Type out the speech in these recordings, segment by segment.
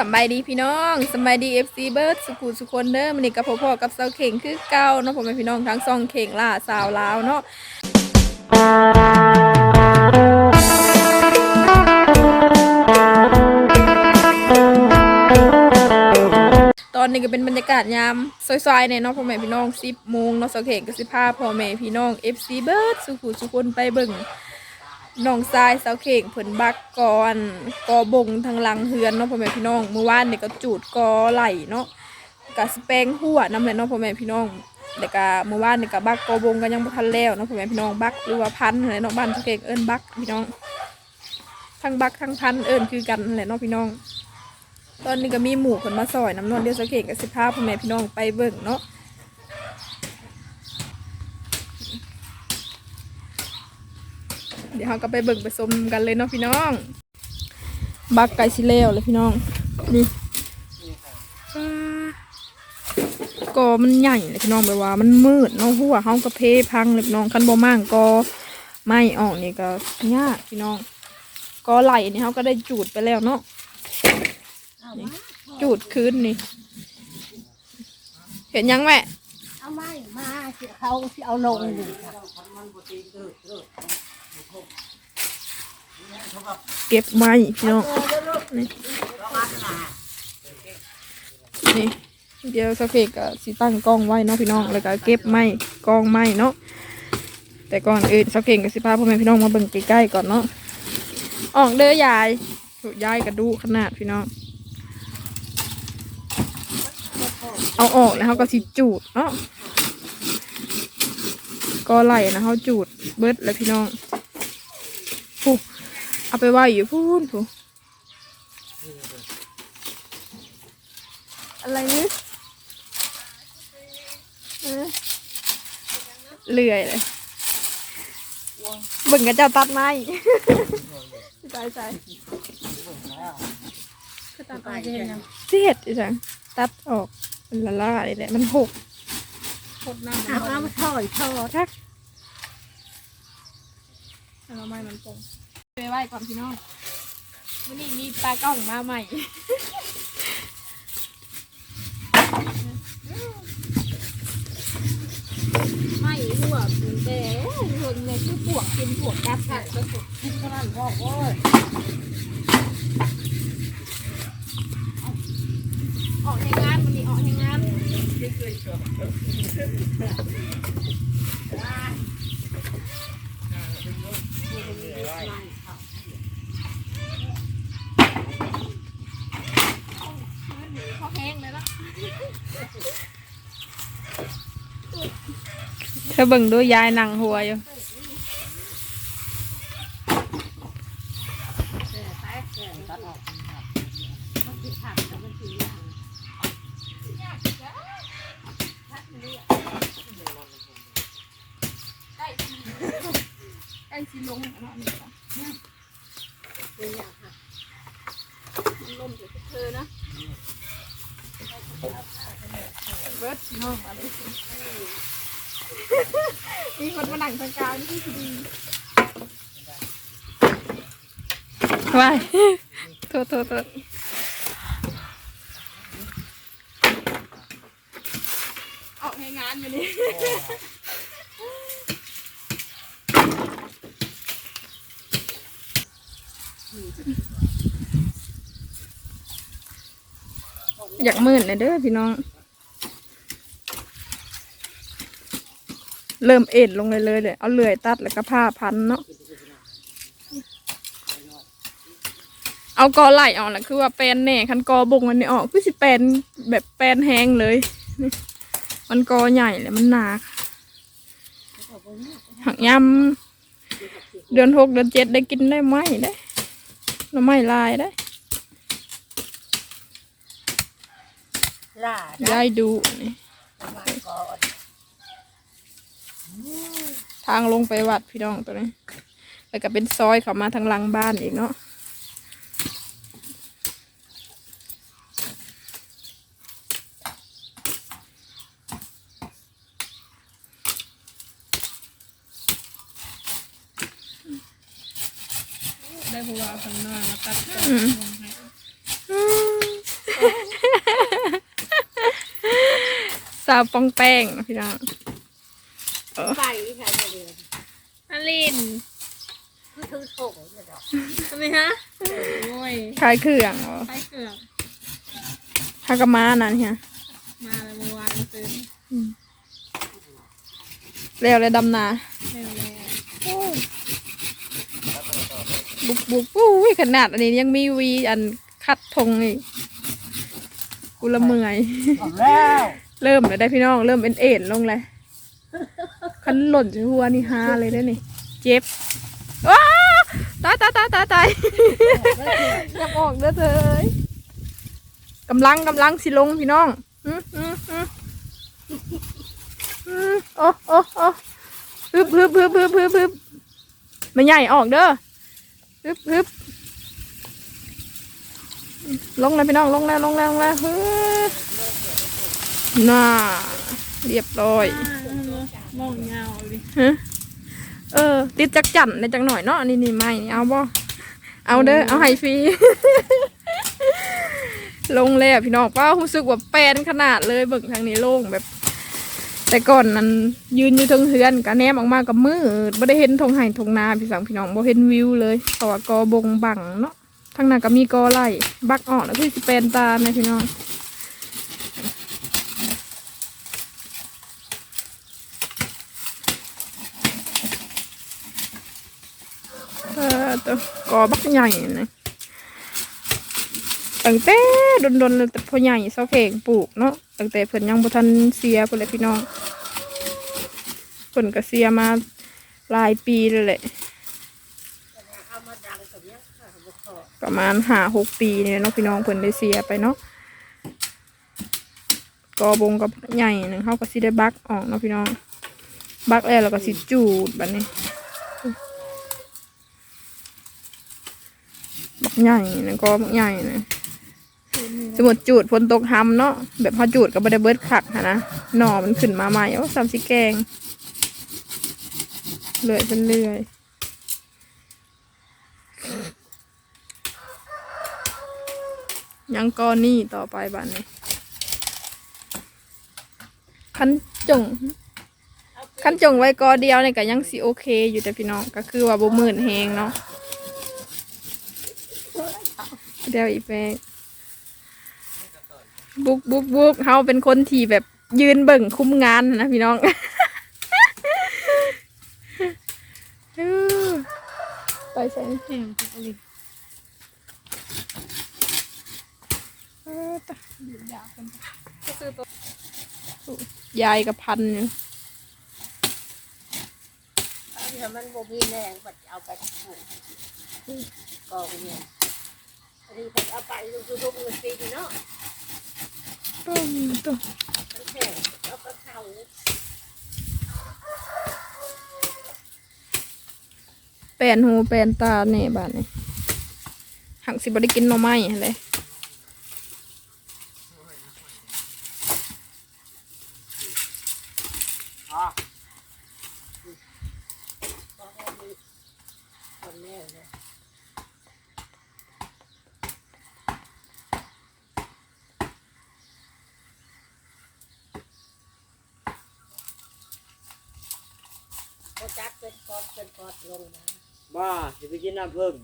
สบายดีพี่น้องสบายดีเอฟซีเบิร์ดสุขุสุคนเด้อมันนี่กับพ่อๆกับเสาเข่งคือเก่าเนาะผมเป็นพี่น้องทั้งสองเข่งล่าสาวลาวเนาะตอนนี้ก็เป็นบรรยากาศยามซอยๆเนี่ยเนาะพ่อแม่พี่น้อง10โมงเนาะเสาเข่งก็สิพาพ่อแม่พี่น้อง FC เบิร์ดสุขุสุคนไปเบิ่ง น้องทรายเสาเข่งเพิ่นบักก่อนกอบงทางลังเฮือนเนาะพ่อแม่พี่น้องเมื่อวานนี่ก็จูดกอไหลเนาะกะสแปงหัวน้ำเลยเนาะพ่อแม่พี่น้องแล้วก็เมื่อวานนี่ก็บักกอบงก็ยังบ่ทันแล้วเนาะพ่อแม่พี่น้องบักหรือว่าพันอะไรเนาะบ้านเสาเข่งเอิ้นบักพี่น้องทั้งบักทั้งพันเอิ้นคือกันนั่นแหละเนาะพี่น้อง ตอนนี้ก็มีหมู่เพิ่นมาซอยน้ำนวลเดียวเสาเข่งก็สิพาพ่อแม่พี่น้องไปเบิ่งเนาะ เดี๋ยวเราก็ไปเบิ่งไปชมกันเลยเนาะพี่น้อง บักไก่ชิเลวเลยพี่น้อง นี่กอมันใหญ่เลยพี่น้องแบบว่ามันมืดเนาะหัวเฮากระเพพังเลยพี่น้องคันบ่มั่งกอไม่ออกนี่ก็ยากพี่น้องกอไหลนี่เฮาก็ได้จูดไปแล้วเนาะจูดคืนนี่ เห็นยังแม่เอาไม้มาเขาเอาลงอยู่ เก็บไม้พี่น้องนี่นี่เดี๋ยวสกเพกก็สิตั้งกล้องไว้เนาะพี่น้องแล้วก็เก็บไม้กล้องไม้เนาะแต่ก่อนอื่นสักเพกก็สิพาพ่อแม่พี่น้องมาเบิ่งใกล้ๆก่อนเนาะออกเด้อยายยายกระดูกขนาดพี่น้องเอาออกแล้วเขาก็สิจูดเนาะก็ไหลนะเขาจูดเบิดแล้วพี่น้อง เอาไปไว้อยู่พูนผูอะไรนี่เออเลื่อยเลยเบิ่งกระเจ้าตัดไม้ใช่ใช่ก็ตัดออกเองเสียดจังตัดออกมันละลายเลยมันหกหกหน้าเอาเอามาถอยถอดทักเอาไม้มันตรง ไปไหว้ก่อนพี่น้องวันนี้มีปลากล้องมาใหม่ ไม่หัวแต่เพิ่งเลยคือปวกกินปวกกัดค่ะก็สุดกินเท่านั้นพ่อโอ้ยออกในงานวันนี้ออกในงานเขาแห้ง เธอเบิ่งดูยายนั่งหัวอยู่ใกล้สิใกล้สิลงแล้วเนาะนี่ค่ะมันลมเดี๋ยวเธอนะเบิร์ ดน้องมาเลยสิมีคนมาหนังทางกลางที่ดีว้ายโทษโทษโทษออกให้งานอยู่นี่อยากมื่นเลยเด้อพี่น้อง เริ่มเอ็ดลงเลยเลยเลยเอาเลื่อยตัดแล้วก็ผ้าพันเนาะเอากอไหลออกแล้วคือว่าแปลนแหน่คันกอบงอันนี้ออกคือสิแปลนแบบแปลนแห้งเลยนี่มันกอใหญ่เลยมันหนาหักยำเดือนหกเดือนเจ็ดได้กินได้ไหมได้หน่อไม้ลายได้ล่ายายดูนี่มาก่อน ทางลงไปวัดพี่น้องตัวนี้แล้วก็เป็นซอยเข้ามาทางหลังบ้านอีกเนาะได้บัวข้างนอกมาตัดต่อสาวปองแป้งพี่น้อง ไปค่ะเดี๋ยวอลินคือถือส่งเลยดอกทำไมฮะโอ้ยขายเครื่องเหรอใช้เครื่องฮากามานั่นเฮียมาแล้วเมื่อวานซื้อเร็วเลยดำนาเร็วแล้วบุกบุกอุ้ยขนาดอันนี้ยังมีวีอันคัดธงอีกกูละเมื่อยเอาแล้ว เริ่มเลยได้พี่น้อง เริ่มเอ็นเอ็นลงเลย คันหล่นจากหัวนี่ฮาเลยได้อนี่ เจ็บว้าตายตายตายตายตายยังออกเด้อเธอกำลังกำลังสิลงพี่น้องอืมอืมอืมอืมโอ้โอ้โอ้ฮึบฮึบฮึบฮึบฮึบฮึบไม่ใหญ่ออกเด้อฮึบฮึบลงแล้วพี่น้องลงแล้วลงแล้วลงแล้วฮึบน่าเรียบร้อย มองเงาดิฮะเออ ติดจักจั่นในจังหน่อยเนาะนี่นี่ไม่นี่เอาบ่เอาเด้อเอาให้ฟรีลงเลยอะพี่น้องป้ารู้สึกว่าแปลนขนาดเลยเบิ่งทางนี้โล่งแบบ แต่ก่อนนั้นยืนอยู่เทงเฮือนกะแนมออกมากับมือไม่ได้เห็นทงไห่ทงนาพี่สังพี่น้องบ่เห็นวิวเลยเพราะว่ากอบงบังเนาะทางนั้นก็มีกอไล่บักออกแล้วคือสิเป็นตานะพี่น้องเออ ตัวกอบักใหญ่นะตั้งแต่ดนๆเลยแต่พอใหญ่เสาเข่งปลูกเนาะตั้งแต่เพิ่นยังบ่ทันเสียพุ่นเลยพี่น้องเพิ่นก็เสียมาหลายปีเลยแหละประมาณห้าหกปีเนี่ยเนาะพี่น้องเพิ่นได้เสียไปเนาะกอบงกับใหญ่หนึ่งเขาก็สิได้บักออกเนาะพี่น้อง บักแล้วเราก็สิจูดแบบนี้ บัก ใหญ่นะก็บักใหญ่นะสมมติจูดฝนตกหำเนาะแบบพอจูดกับบได้เบิดขักนะ หน่อมันขึ้นมาใหม่โอ้สามสิแกงเลื่อยเป็นเลื่อยยังก้อนนี่ต่อไปบ้านนี้คันจงคันจงไว้กอเดียวเนี่ยก็ยังสิโอเค อยู่แต่พี่น้องก็คือว่าบ่มื่นแหงเนาะ เดี๋ยวอีแปกบุกบุกบุกเฮาเป็นคนที่แบบยืนเบิ่งคุ้มงานนะพี่น้องไปใส่แห้งกอะไรเออตะยายกับพันอยู่ถ้ามันบ่มีแรงก็จะเอาไปปลูกกองเนี่ย นนี้ผมเอาไปลูกๆๆปีเนาะตุ้มตุ้มมันแข็งเอาไปเผาแปลนหูแปลนตาเนี่ยบ้านนี้หักสิบ่ได้กินหน่อไม้หั่นเลยคนแม่เนี่ย ก็จัก เป็นกอดเป็นกอดลงมาบ้าจะไปกินน้ำเพิ่ม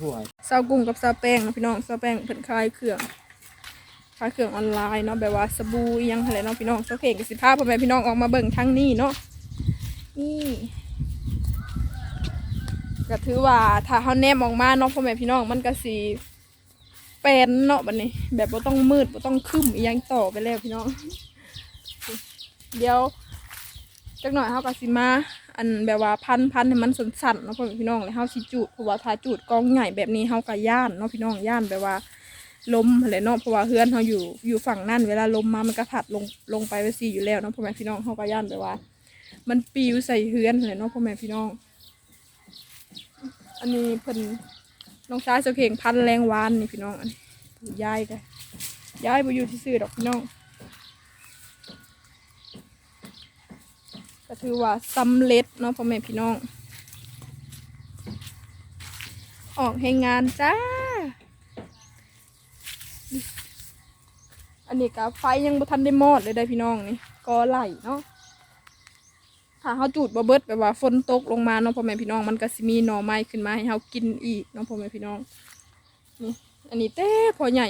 ห่วยซาวกุ้งกับซาวแป้งนะพี่น้องซาวแป้งเพิ่นขายเครื่องขายเครื่องออนไลน์เนาะแบบว่าสบู่อิหยังอะไรเนาะพี่น้องซาวเข่งกับสิพาพ่อแม่พี่น้องออกมาเบิ่งทั้งนี้เนาะนี่ก็ถือว่าถ้าเฮาแนมออกมาเนาะพ่อแม่พี่น้องมันก็สิเป็นเนาะบัดนี้ แบบบ่ต้องมืดบ่ต้องครึ้มอีหยังต่อไปแล้วพี่น้อง เดี๋ยว จักหน่อยเฮาก็สิมา อันแบบว่าพันพันให้มันสั่นๆเนาะพ่อแม่พี่น้องแล้วเฮาสิจูดเพราะว่าถ้าจูดกองใหญ่แบบนี้เฮาก็ย่านเนาะพี่น้องย่านแบบว่าลมอะไรเนาะเพราะว่าเฮือนเฮาอยู่อยู่ฝั่งนั่นเวลาลมมามันก็พัดลงลงไปไว้ซี่อยู่แล้วเนาะพ่อแม่พี่น้องเฮาก็ย่านแบบว่า มันปิวใส่เฮือนอะไรเนาะพ่อแม่พี่น้อง อันนี้เพิ่นน้องชายเสเข่งพันแรงวานนี่พี่น้องอันนี้ยายก็ยายบ่อยู่ที่ซื้อดอกพี่น้อง ถือว่าสำเร็จเนาะพ่อแม่พี่น้อง ออกให้งานจ้า อันนี้ก็ไฟยังบ่ทันได้มอดเลยได้พี่น้องนี่ก็ไหลเนาะถ้าเฮาจูดบ่เบิดแบบว่าฝนตกลงมาเนาะพ่อแม่พี่น้องมันก็สิมีหน่อไม้ขึ้นมาให้เฮากินอีกเนาะพ่อแม่พี่น้องนี่อันนี้แต่พอใหญ่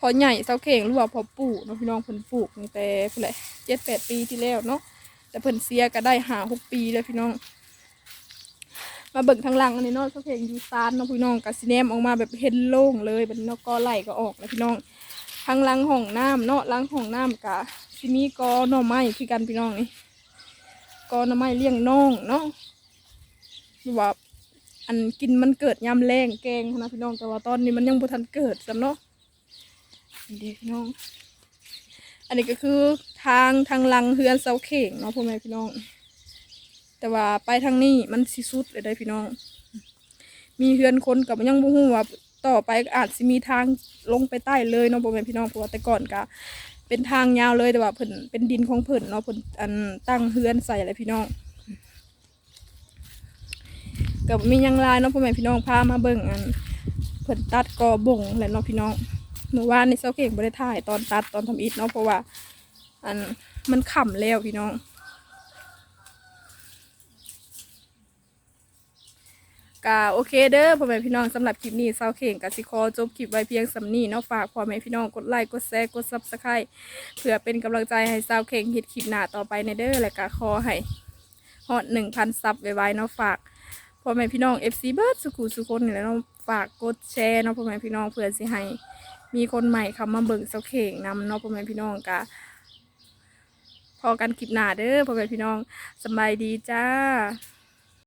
พอใหญ่เสาเข่งหรือว่าพอปลูกเนาะพี่น้องเพิ่นปลูกตั้งแต่เพิ่นแหละเจ็ดแปดปีที่แล้วเนาะ แต่เพิ่นเสียก็ได้หาหกปีเลยพี่น้อง มาเบิ่งทางหลังอันนี้เนาะเสาเข่งยูซานเนาะพี่น้องก็สิแนมออกมาแบบเห็นโล่งเลยบัดนี้เนาะก็ไหลก็ออกแล้วพี่น้องทางหลังห้องน้ำเนาะหลังห้องน้ำกะสิมีกอหน่อไม้คือกันพี่น้องนี่กอหน่อไม้เลี้ยงน้องเนาะหรือว่าอันกินมันเกิดยามแรงแกงนะพี่น้องแต่ว่าตอนนี้มันยังบ่ทันเกิดซ้ำเนาะนี่เด็พี่น้อง นนี้ก็คือทางทางลังเฮือนเสาเข่งเนาะพ่อแม่พี่น้อง แต่ว่าไปทางนี้มันสิสุดเลยได้พี่น้อง มีเฮือนคนกับยังบ่ฮู้ว่าต่อไปอาจสิมีทางลงไปใต้เลยเนาะพ่อแม่พี่น้องเพราะว่าแต่ก่อนก็เป็นทางยาวเลยแต่ว่าเพิ่นเป็นดินของเพิ่นเนาะเพิ่นอันตั้งเฮือนใส่อะไรพี่น้องกับมียังลายเนาะพ่อแม่พี่น้องพามาเบิ่งอันเพิ่นตัดกอบ่งแหละเนาะพี่น้อง เมื่อวานในเซาเก่งบ่ได้ถ่ายตอนตัดตอนทำอิฐเนาะเพราะว่า อันมันค่ำแล้วพี่น้อง ก็โอเคเด้อพ่อแม่พี่น้องสำหรับคลิปนี้เศร้าเข่งกับสิคอจบคลิปไว้เพียงสำนี้เนาะฝากพ่อแม่พี่น้องกดไลค์กดแชร์กดซับสไครต์เพื่อเป็นกำลังใจให้เศร้าเข่งฮ็ดคลิปหน้าต่อไปในเด้อและก็ขอให้ฮอดหนึ่งพันซับไว้ๆเนาะฝากพ่อแม่พี่น้อง FC เบิร์ดสุขุสุคนนี่แหละเนาะฝากกดแชร์เนาะพ่อแม่พี่น้องเพื่อสิให้ มีคนใหม่เข้ามาเบิ่งเสาเข่งนำเนาะพ่อแม่พี่น้องกะพอกันคลิปหน้าเด้อพ่อแม่พี่น้องสบายดีจ้า